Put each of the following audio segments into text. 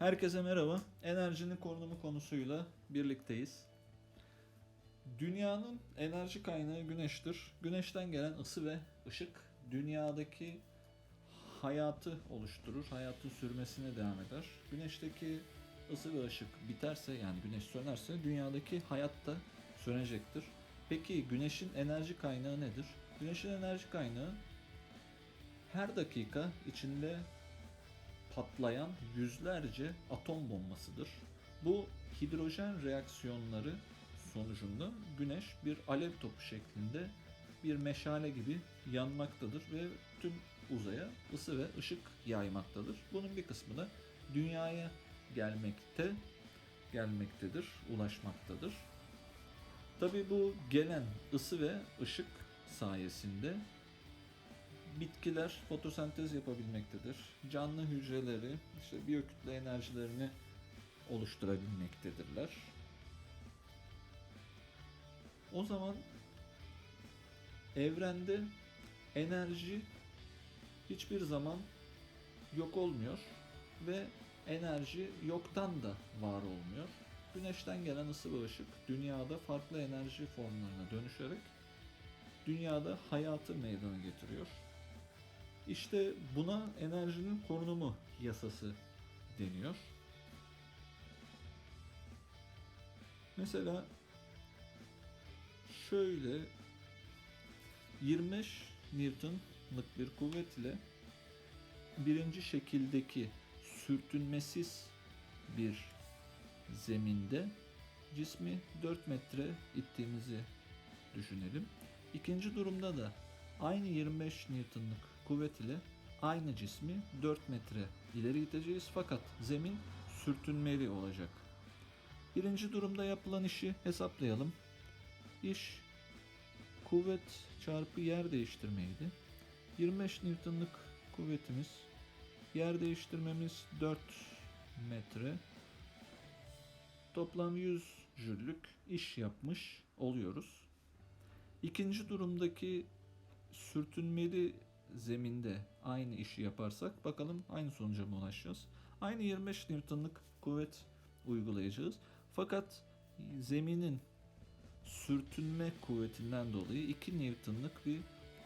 Herkese merhaba. Enerjinin korunumu konusuyla birlikteyiz. Dünyanın enerji kaynağı güneştir. Güneşten gelen ısı ve ışık dünyadaki hayatı oluşturur. Hayatın sürmesine devam eder. Güneşteki ısı ve ışık biterse yani güneş sönerse dünyadaki hayat da sönecektir. Peki güneşin enerji kaynağı nedir? Güneşin enerji kaynağı her dakika içinde patlayan yüzlerce atom bombasıdır. Bu hidrojen reaksiyonları sonucunda güneş bir alev topu şeklinde bir meşale gibi yanmaktadır ve tüm uzaya ısı ve ışık yaymaktadır. Bunun bir kısmı da dünyaya gelmekte gelmektedir, ulaşmaktadır. Tabi bu gelen ısı ve ışık sayesinde bitkiler fotosentez yapabilmektedir. Canlı hücreleri işte biyokütle enerjilerini oluşturabilmektedirler. O zaman evrende enerji hiçbir zaman yok olmuyor ve enerji yoktan da var olmuyor. Güneşten gelen ısı ve ışık dünyada farklı enerji formlarına dönüşerek dünyada hayatı meydana getiriyor. İşte buna enerjinin korunumu yasası deniyor. Mesela şöyle 25 Newton'lık bir kuvvet ile birinci şekildeki sürtünmesiz bir zeminde cismi 4 metre ittiğimizi düşünelim. İkinci durumda da aynı 25 Newton'lık kuvvet ile aynı cismi 4 metre ileri iteceğiz fakat zemin sürtünmeli olacak. Birinci durumda yapılan işi hesaplayalım. İş kuvvet çarpı yer değiştirmeydi. 25 Newton'lık kuvvetimiz yer değiştirmemiz 4 metre toplam 100 jüllük iş yapmış oluyoruz. İkinci durumdaki sürtünmeli zeminde aynı işi yaparsak bakalım aynı sonuca mı ulaşacağız? Aynı 25 Newton'lık kuvvet uygulayacağız. Fakat zeminin sürtünme kuvvetinden dolayı 2 Newton'lık bir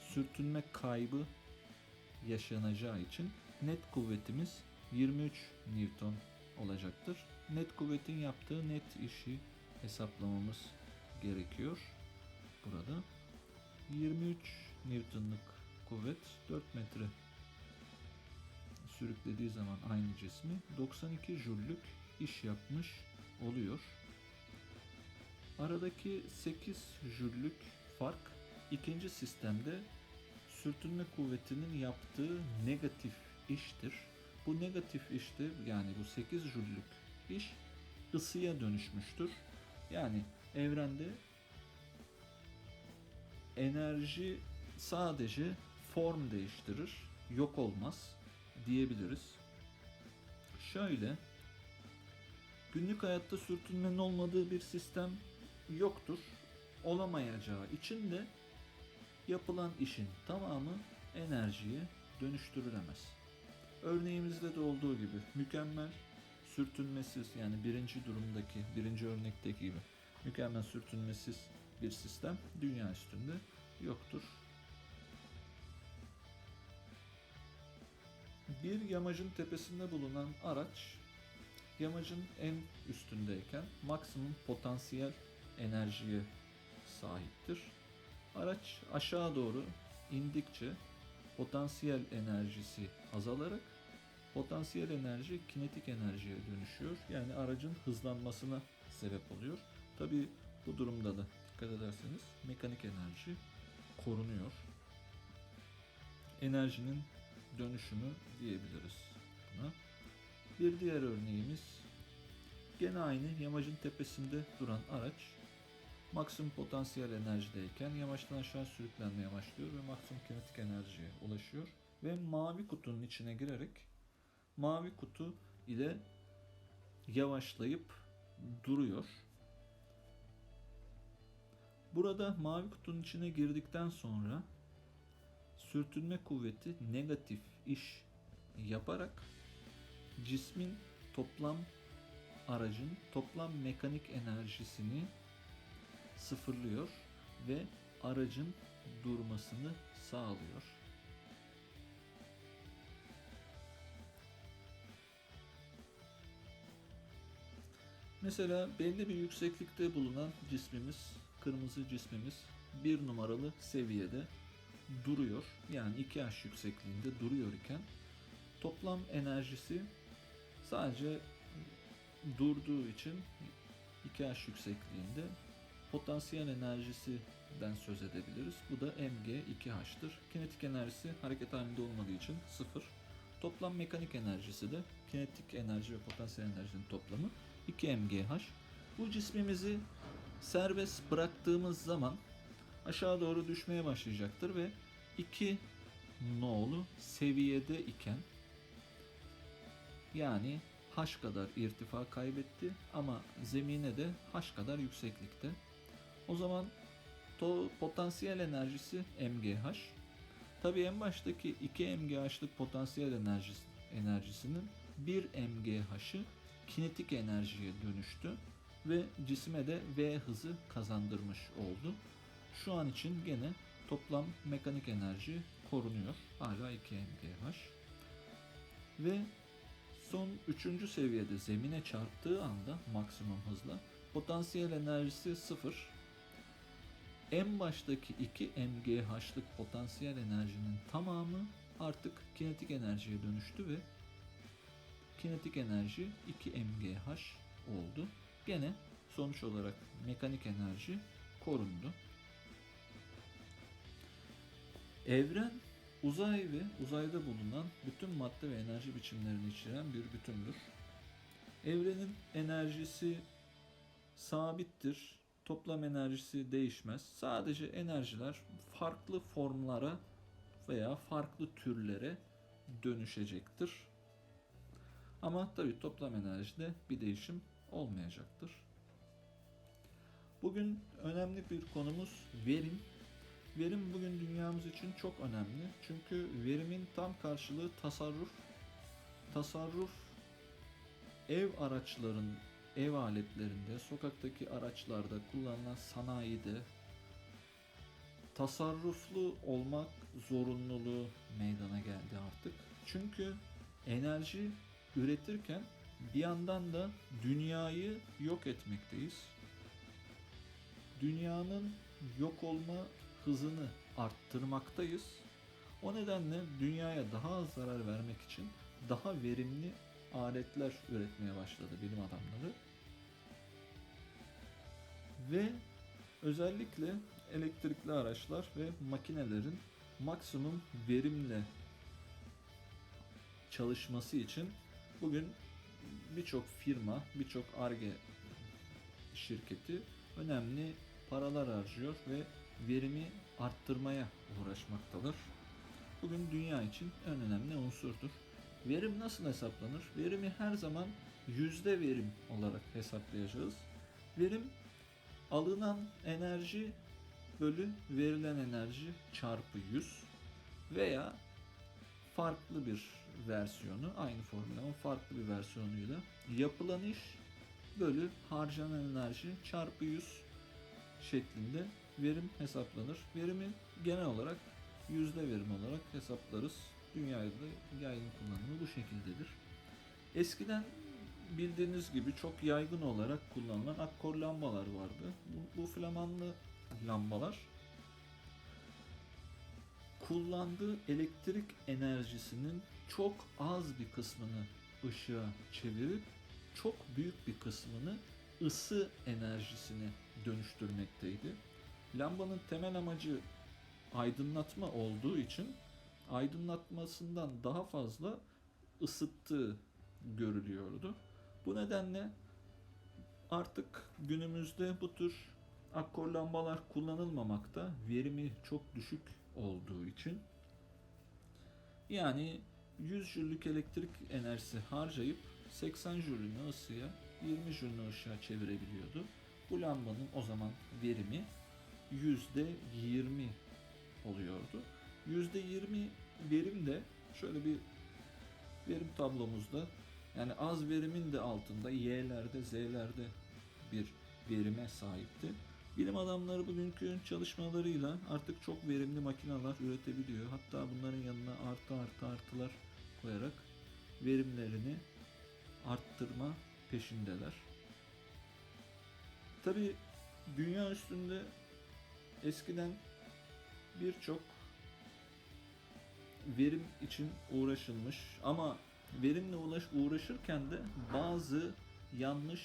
sürtünme kaybı yaşanacağı için net kuvvetimiz 23 Newton olacaktır. Net kuvvetin yaptığı net işi hesaplamamız gerekiyor burada. 23 Newton'lık kuvvet 4 metre sürüklediği zaman aynı cismi 92 jüllük iş yapmış oluyor. Aradaki 8 jüllük fark ikinci sistemde sürtünme kuvvetinin yaptığı negatif iştir. Bu negatif işte yani bu 8 jüllük iş ısıya dönüşmüştür. Yani evrende enerji sadece form değiştirir, yok olmaz diyebiliriz. Şöyle, günlük hayatta sürtünmenin olmadığı bir sistem yoktur. Olamayacağı için de yapılan işin tamamı enerjiye dönüştürülemez. Örneğimizde de olduğu gibi mükemmel sürtünmesiz yani birinci durumdaki, birinci örnekteki gibi mükemmel sürtünmesiz bir sistem dünya üstünde yoktur. Bir yamacın tepesinde bulunan araç yamacın en üstündeyken maksimum potansiyel enerjiye sahiptir. Araç aşağı doğru indikçe potansiyel enerjisi azalarak potansiyel enerji kinetik enerjiye dönüşüyor. Yani aracın hızlanmasına sebep oluyor. Tabi bu durumda da dikkat ederseniz mekanik enerji korunuyor. Enerjinin dönüşümü diyebiliriz buna. Bir diğer örneğimiz gene aynı yamacın tepesinde duran araç maksimum potansiyel enerjideyken yamaçtan aşağı sürüklenmeye başlıyor ve maksimum kinetik enerjiye ulaşıyor ve mavi kutunun içine girerek mavi kutu ile yavaşlayıp duruyor. Burada mavi kutunun içine girdikten sonra sürtünme kuvveti negatif iş yaparak cismin toplam aracın toplam mekanik enerjisini sıfırlıyor ve aracın durmasını sağlıyor. Mesela belli bir yükseklikte bulunan cismimiz, kırmızı cismimiz bir numaralı seviyede duruyor. Yani 2H yüksekliğinde duruyor iken toplam enerjisi sadece durduğu için 2H yüksekliğinde potansiyel enerjisinden söz edebiliriz. Bu da mg 2h'tır. Kinetik enerjisi hareket halinde olmadığı için 0. Toplam mekanik enerjisi de kinetik enerji ve potansiyel enerjinin toplamı 2 mgh. Bu cismimizi serbest bıraktığımız zaman aşağı doğru düşmeye başlayacaktır ve 2 nolu seviyede iken yani h kadar irtifa kaybetti ama zemine de h kadar yükseklikte. O zaman to potansiyel enerjisi mgh. Tabii en baştaki 2 mgh'lık potansiyel enerjisi, enerjisinin 1 mgh'ı kinetik enerjiye dönüştü ve cisme de v hızı kazandırmış oldu. Şu an için gene toplam mekanik enerji korunuyor. Hala 2 mgh. Ve son üçüncü seviyede zemine çarptığı anda maksimum hızla potansiyel enerjisi 0. En baştaki 2 mgh'lık potansiyel enerjinin tamamı artık kinetik enerjiye dönüştü ve kinetik enerji 2 mgh oldu. Gene sonuç olarak mekanik enerji korundu. Evren uzay ve uzayda bulunan bütün madde ve enerji biçimlerini içeren bir bütündür. Evrenin enerjisi sabittir. Toplam enerjisi değişmez. Sadece enerjiler farklı formlara veya farklı türlere dönüşecektir. Ama tabii toplam enerjide bir değişim olmayacaktır. Bugün önemli bir konumuz verim. Verim bugün dünyamız için çok önemli. Çünkü verimin tam karşılığı tasarruf. Tasarruf ev araçların, ev aletlerinde, sokaktaki araçlarda kullanılan sanayide tasarruflu olmak zorunluluğu meydana geldi artık. Çünkü enerji üretirken bir yandan da dünyayı yok etmekteyiz. Dünyanın yok olma hızını arttırmaktayız. O nedenle dünyaya daha az zarar vermek için daha verimli aletler üretmeye başladı bilim adamları. Ve özellikle elektrikli araçlar ve makinelerin maksimum verimle çalışması için bugün birçok firma, birçok ARGE şirketi önemli paralar harcıyor ve verimi arttırmaya uğraşmaktadır. Bugün dünya için en önemli unsurdur. Verim nasıl hesaplanır? Verimi her zaman yüzde verim olarak hesaplayacağız. Verim alınan enerji bölü verilen enerji çarpı 100 veya farklı bir versiyonu aynı formül ama farklı bir versiyonuyla yapılan iş bölü harcanan enerji çarpı 100 şeklinde verim hesaplanır. Verimi genel olarak yüzde verim olarak hesaplarız. Dünyada da yaygın kullanımı bu şekildedir. Eskiden bildiğiniz gibi çok yaygın olarak kullanılan akkor lambalar vardı. Bu, bu flamanlı lambalar kullandığı elektrik enerjisinin çok az bir kısmını ışığa çevirip çok büyük bir kısmını ısı enerjisine dönüştürmekteydi. Lambanın temel amacı aydınlatma olduğu için aydınlatmasından daha fazla ısıttığı görülüyordu. Bu nedenle artık günümüzde bu tür akkor lambalar kullanılmamakta. Verimi çok düşük olduğu için. Yani 100 jüllük elektrik enerjisi harcayıp 80 jüllünü ısıya 20 jüllünü ışığa çevirebiliyordu. Bu lambanın o zaman verimi %20 oluyordu. %20 verim de şöyle bir verim tablomuzda Yani az verimin de altında Y'lerde, Z'lerde bir verime sahipti. Bilim adamları bugünkü çalışmalarıyla artık çok verimli makineler üretebiliyor. Hatta bunların yanına artı artı artılar koyarak verimlerini arttırma peşindeler. Tabi dünya üstünde eskiden birçok verim için uğraşılmış ama verimle ulaş uğraşırken de bazı yanlış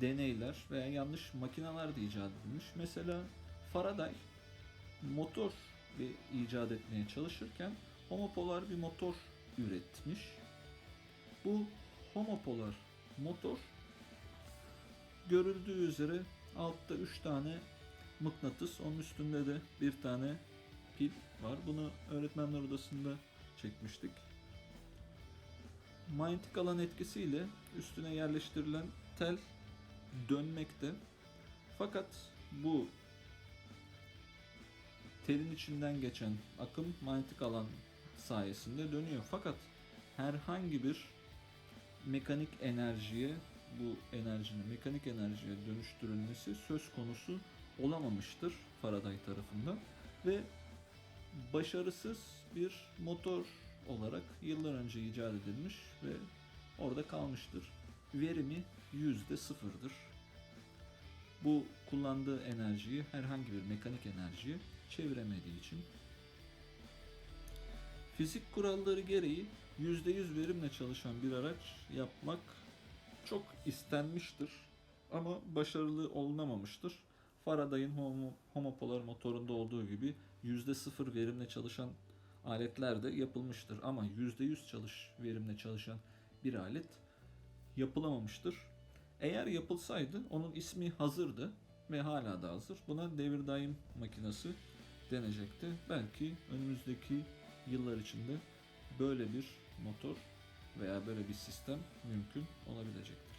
deneyler veya yanlış makineler de icat edilmiş. Mesela Faraday motor bir icat etmeye çalışırken homopolar bir motor üretmiş. Bu homopolar motor görüldüğü üzere altta 3 tane mıknatıs, onun üstünde de bir tane pil var. Bunu öğretmenler odasında çekmiştik. Manyetik alan etkisiyle üstüne yerleştirilen tel dönmekte. Fakat bu telin içinden geçen akım manyetik alan sayesinde dönüyor. Fakat herhangi bir mekanik enerjiye bu enerjinin mekanik enerjiye dönüştürülmesi söz konusu olamamıştır Faraday tarafından ve başarısız bir motor olarak yıllar önce icat edilmiş ve orada kalmıştır. Verimi yüzde sıfırdır. Bu kullandığı enerjiyi herhangi bir mekanik enerjiye çeviremediği için fizik kuralları gereği %100 verimle çalışan bir araç yapmak çok istenmiştir ama başarılı olunamamıştır. Faraday'ın homo, homopolar motorunda olduğu gibi %0 verimle çalışan aletler de yapılmıştır ama %100 çalış verimle çalışan bir alet yapılamamıştır. Eğer yapılsaydı onun ismi hazırdı ve hala da hazır. Buna devir daim makinesi denecekti. Belki önümüzdeki yıllar içinde böyle bir motor veya böyle bir sistem mümkün olabilecektir.